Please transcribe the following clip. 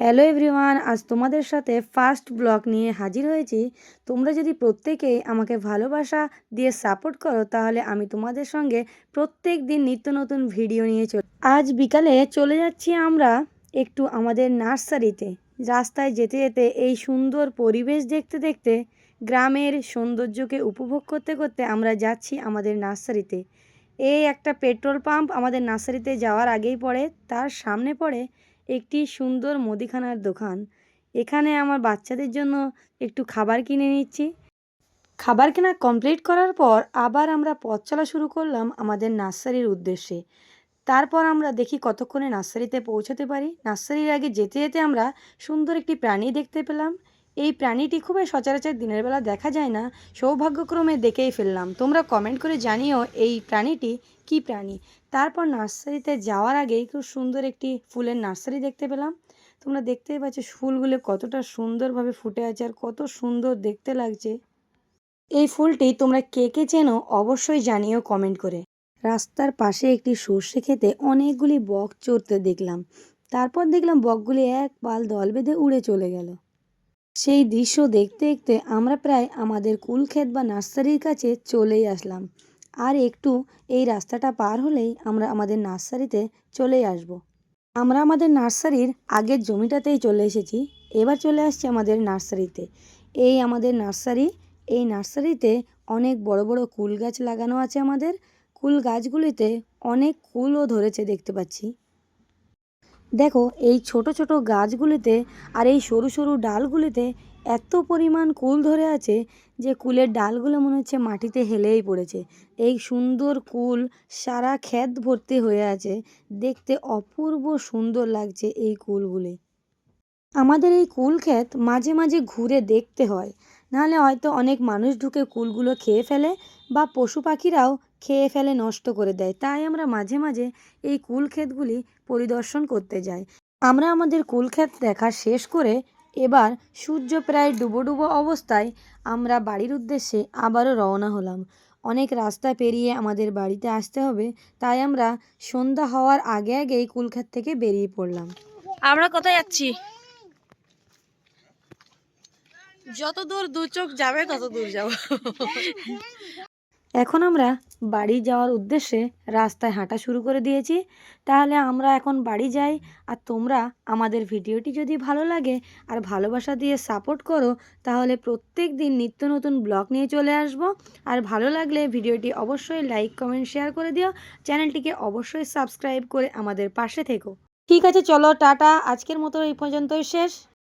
Hello everyone, আজ তোমাদের সাথে ফার্স্ট ব্লগ নিয়ে হাজির হয়েছি। তোমরা যদি প্রত্যেকেই আমাকে ভালোবাসা দিয়ে সাপোর্ট করো, তাহলে আমি তোমাদের সঙ্গে প্রত্যেক দিন নিত্য নতুন ভিডিও নিয়ে চল আজ বিকালে চলে যাচ্ছি আমরা একটু আমাদের নার্সারিতে। রাস্তায় যেতে যেতে এই সুন্দর পরিবেশ দেখতে দেখতে গ্রামের সৌন্দর্যকে উপভোগ করতে করতে আমরা যাচ্ছি আমাদের নার্সারিতে। এই একটা পেট্রোল পাম্প আমাদের নার্সারিতে যাওয়ার আগেই পড়ে, তার সামনে পড়ে একটি সুন্দর মুদিখানার দোকান। এখানে আমার বাচ্চাদের জন্য একটু খাবার কিনে নিচ্ছি। খাবার কেনা কমপ্লিট করার পর আবার আমরা পথ চলা শুরু করলাম আমাদের নার্সারির উদ্দেশ্যে। তারপর আমরা দেখি কতক্ষণে নার্সারিতে পৌঁছাতে পারি। নার্সারির আগে যেতে যেতে আমরা সুন্দর একটি প্রাণী দেখতে পেলাম। এই প্রাণীটি খুবই সচরাচর দিনের বেলা দেখা যায় না, সৌভাগ্যক্রমে দেখেই ফেললাম। তোমরা কমেন্ট করে জানিও এই প্রাণীটি কী প্রাণী? তারপর নার্সারিতে যাওয়ার আগেই খুব সুন্দর একটি ফুলের নার্সারি দেখতে পেলাম। তোমরা দেখতেই পাচ্ছ ফুলগুলো কতটা সুন্দরভাবে ফুটে আছে আর কত সুন্দর দেখতে লাগছে। এই ফুলটি তোমরা কে কে চেনো অবশ্যই জানিও কমেন্ট করে। রাস্তার পাশে একটি সর্ষে খেতে অনেকগুলি বক চড়তে দেখলাম। তারপর দেখলাম বকগুলি এক পাল দল বেঁধে উড়ে চলে গেল। সেই দৃশ্য দেখতে দেখতে আমরা প্রায় আমাদের কুলক্ষেত বা নার্সারির কাছে চলেই আসলাম। আর একটু এই রাস্তাটা পার হলেই আমরা আমাদের নার্সারিতে চলেই আসব। আমরা আমাদের নার্সারির আগের জমিটাতেই চলে এসেছি। এবার চলে আসছি আমাদের নার্সারিতে। এই আমাদের নার্সারি, এই নার্সারিতে অনেক বড় বড় কুল গাছ লাগানো আছে আমাদের। কুল গাছগুলিতে অনেক কুলও ধরেছে দেখতে পাচ্ছি। দেখো, এই ছোট ছোট গাছগুলিতে আর এই সরু সরু ডালগুলিতে এত পরিমাণ কুল ধরে আছে যে কুলের ডালগুলো মনে হচ্ছে মাটিতে হেলেই পড়েছে। এই সুন্দর কুল সারা ক্ষেত ভর্তি হয়ে আছে। দেখতে অপূর্ব সুন্দর লাগছে এই কুলগুলি। আমাদের এই কুল ক্ষেত মাঝে মাঝে ঘুরে দেখতে হয়। নাহলে হয়তো অনেক মানুষ ঢুকে কুলগুলো খেয়ে ফেলে বা পশু পাখিরাও খেয়ে ফেলে নষ্ট করে দেয়। তাই আমরা মাঝে মাঝে এই কুল ক্ষেতগুলি পরিদর্শন করতে যাই। আমরা আমাদের কুল ক্ষেত দেখা শেষ করে এবার সূর্য প্রায় ডুবো ডুবো অবস্থায় আমরা বাড়ির উদ্দেশ্যে আবারও রওনা হলাম। অনেক রাস্তা পেরিয়ে আমাদের বাড়িতে আসতে হবে, তাই আমরা সন্ধ্যা হওয়ার আগে আগেই কুলক্ষেত থেকে বেরিয়ে পড়লাম। আমরা কোথায় যাচ্ছি? যত দূর দু চোখ যাবে তত দূর যাব। এখন আমরা বাড়ি যাওয়ার উদ্দেশ্যে রাস্তায় হাঁটা শুরু করে দিয়েছি। তাহলে আমরা এখন বাড়ি যাই, আর তোমরা আমাদের ভিডিওটি যদি ভালো লাগে আর ভালোবাসা দিয়ে সাপোর্ট করো, তাহলে প্রত্যেক দিন নিত্য নতুন ব্লগ নিয়ে চলে আসব। আর ভালো লাগলে ভিডিওটি অবশ্যই লাইক কমেন্ট শেয়ার করে দিও। চ্যানেলটিকে অবশ্যই সাবস্ক্রাইব করে আমাদের পাশে থেকো। ঠিক আছে, চলো, টাটা। আজকের মতো এই পর্যন্তই শেষ।